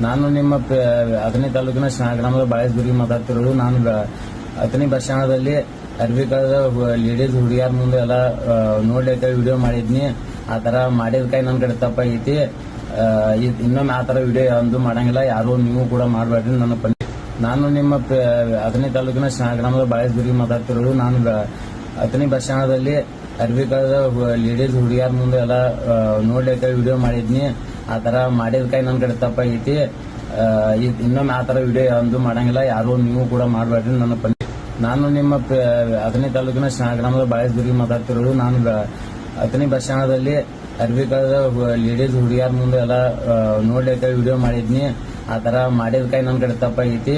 ನಾನು ನಿಮ್ಮ ಅಥಣಿ ತಾಲೂಕಿನ ಗ್ರಾಮದ ಗ್ರಾಮದ ಬಾಳೆಸ್ಗುರಿಗೆ ಮಾತಾಡ್ತಿರೋದು. ನಾನು ಹತ್ತನೇ ಬಸ್ ಅರ್ಬಿ ಕಳೆದ ಲೇಡೀಸ್ ಹುಡುಗಿಯರ ಮುಂದೆ ಎಲ್ಲ ನೋಡ್ಲಿಕ್ಕೆ ವಿಡಿಯೋ ಮಾಡಿದ್ನಿ. ಆ ತರ ಮಾಡಿದ ಕೈ ನನ್ನ ಕಡೆ ಐತಿ. ಇನ್ನೊಮ್ಮೆ ಆ ತರ ವಿಡಿಯೋ ಒಂದು ಮಾಡಂಗಿಲ್ಲ. ಯಾರು ನೀವು ಕೂಡ ಮಾಡಬೇಡ್ರಿ ನನ್ನ ಪಂಡಿ ನಾನು ನಿಮ್ಮ ಅಥಣಿ ತಾಲೂಕಿನ ಗ್ರಾಮದ ಗ್ರಾಮದ ಬಾಳೆಸ್ಗುರಿಗೆ ಮಾತಾಡ್ತಿರೋದು. ನಾನು ಹತ್ತನೇ ಬಸ್ ಅರ್ಬಿ ಲೇಡೀಸ್ ಹುಡುಗಿಯಾರ ಮುಂದೆ ಎಲ್ಲ ನೋಡ್ಲಿಕ್ಕೆ ವಿಡಿಯೋ ಮಾಡಿದ್ನಿ. ಆ ಮಾಡಿದ ಕೈ ನನ್ನ ಕಡೆ ತಪ್ಪಾಗೈತಿ ಇನ್ನೊಮ್ಮೆ ಆ ತರ ವಿಡಿಯೋ ಅಂದು ಮಾಡಂಗಿಲ್ಲ. ಯಾರು ನೀವು ಕೂಡ ಮಾಡಬೇಡ್ರಿ ನನ್ನ ಪಂಡಿ ನಾನು ನಿಮ್ಮ ಹತ್ತನೇ ತಾಲೂಕಿನ ಗ್ರಾಮದ ಬಾಳೆಸ್ಗುರಿಗೆ ಮಾತಾಡ್ತಿರೋದು. ನಾನು ಹತ್ತನೇ ಬಸ್ ಸ್ಟ್ಯಾಂಡದಲ್ಲಿ ಅರ್ಬಿ ಲೇಡೀಸ್ ಹುಡುಗಿಯಾರ ಮುಂದೆ ಎಲ್ಲ ನೋಡ್ಲಿಕ್ಕೆ ವಿಡಿಯೋ ಮಾಡಿದ್ನಿ. ಆ ಮಾಡಿದ ಕೈ ನನ್ನ ಕಡೆ ತಪ್ಪಾಗೈತಿ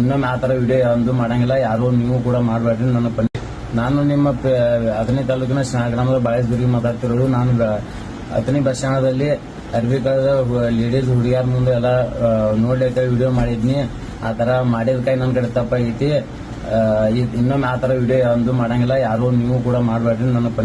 ಇನ್ನೊಮ್ಮೆ ಆ ತರ ವಿಡಿಯೋ ಅಂದು ಮಾಡಂಗಿಲ್ಲ. ಯಾರು ನೀವು ಕೂಡ ಮಾಡಬೇಡ್ರಿ ನನ್ನ ಪಂಡಿ ನಾನು ನಿಮ್ಮ ಅಥಣಿ ತಾಲೂಕಿನ ಗ್ರಾಮದ ಬಾಳೆಸ್ಗುರಿಗೆ ಮಾತಾಡ್ತಿರೋದು. ನಾನು ಅಥಣಿ ಬಸ್ ಸ್ಟ್ಯಾಂಡದಲ್ಲಿ ಅರ್ಬಿ ಕಳೆದ ಲೇಡೀಸ್ ಹುಡುಗಿಯರ ಮುಂದೆ ಎಲ್ಲ ನೋಡ್ಲಿಕ್ಕೆ ವಿಡಿಯೋ ಮಾಡಿದ್ನಿ. ಆ ತರ ಮಾಡಿದ ಕೈ ನನ್ನ ಕಡೆ ತಪ್ಪಾಗೈತಿ. ಇನ್ನೊಮ್ಮೆ ಆ ತರ ವಿಡಿಯೋ ಅಂದು ಮಾಡಂಗಿಲ್ಲ. ಯಾರು ನೀವು ಕೂಡ ಮಾಡಬೇಡ್ರಿ. ನನ್ನ